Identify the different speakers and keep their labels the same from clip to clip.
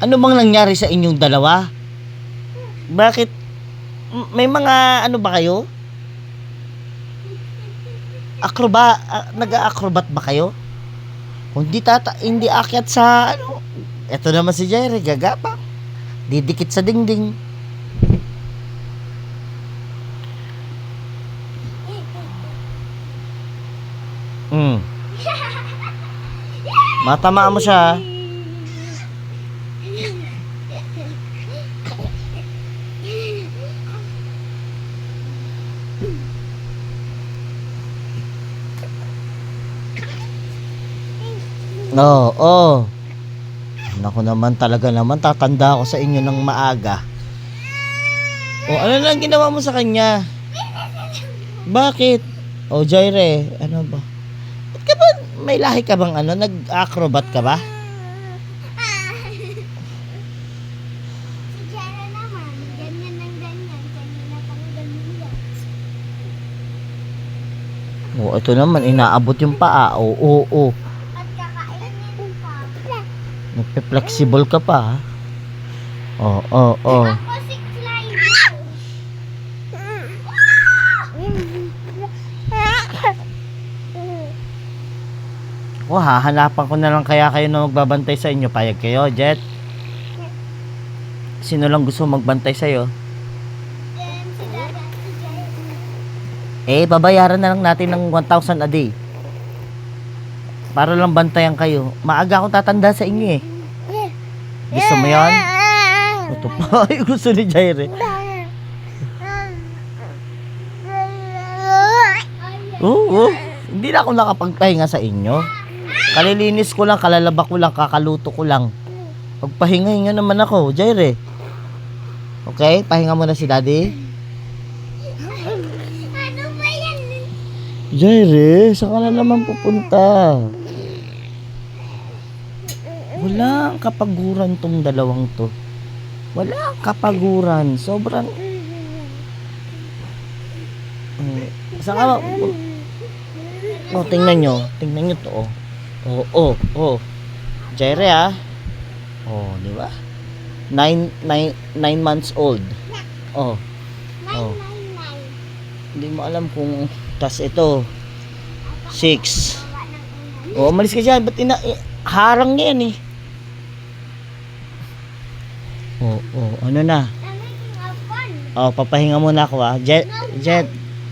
Speaker 1: Ano bang nangyari sa inyong dalawa? Bakit? May mga ano ba kayo? Akroba, ah, nag-acrobat ba kayo? Kung di tata, hindi akyat sa ano. Ito naman si Jerry, gagapang. Didikit sa dingding. Hmm. Matamaan mo siya. Oo, oh, Naku naman talaga naman, tatanda ako sa inyo ng maaga. O, ano lang ginawa mo sa kanya? Bakit? O, Jaire, ano ba? Ba't ka ba, may lahi ka bang ano? Nag-acrobat ka ba?
Speaker 2: Si Jana naman, ganyan ng ganyan, kanina pang ganyan yan.
Speaker 1: O, ito naman, inaabot yung paa. O, o, o.
Speaker 2: At kakainin pa.
Speaker 1: Nagpe-flexible ka pa, ha? O, o, o.
Speaker 2: Ako si Clyde.
Speaker 1: O, hahanapan ko na lang kaya kayo na magbabantay sa inyo. Payag kayo, Jet? Sino lang gusto magbantay sa'yo?
Speaker 2: Then si Dada, si Jana.
Speaker 1: Eh, babayaran na lang natin ng 1,000 a day. Para lang bantayan kayo. Maaga akong tatanda sa inyo eh. Gusto mo yan? Ito pa. Ay, gusto ni Jaire. Oo. Hindi na ako nakapagpahinga sa inyo. Kalilinis ko lang, kalalaba ko lang, kakaluto ko lang. Pagpahinga-hinga naman ako, Jaire. Okay? Pahinga muna si daddy.
Speaker 2: Ano ba yan?
Speaker 1: Jaire, saan ka na naman pupunta? Wala ang kapaguran tong dalawang to. Wala ang kapaguran. Sobrang... Hmm. Saan ka? Oh, tingnan nyo. Tingnan nyo to. Oh, oh, oh. oh. Jaire ah. Oh, di ba? Nine, nine, nine months old. Oh, Oh. Hindi mo alam kung... Tas ito, six.
Speaker 2: Gawa ng una.
Speaker 1: O, umalis ka dyan. Ba't ina... eh, harang niya yan eh. O, o, ano na?
Speaker 2: I'm making a fun.
Speaker 1: O, papahinga muna ako ah. Jet, Jet,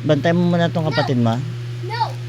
Speaker 1: bantay mo muna tong kapatid mo. ah.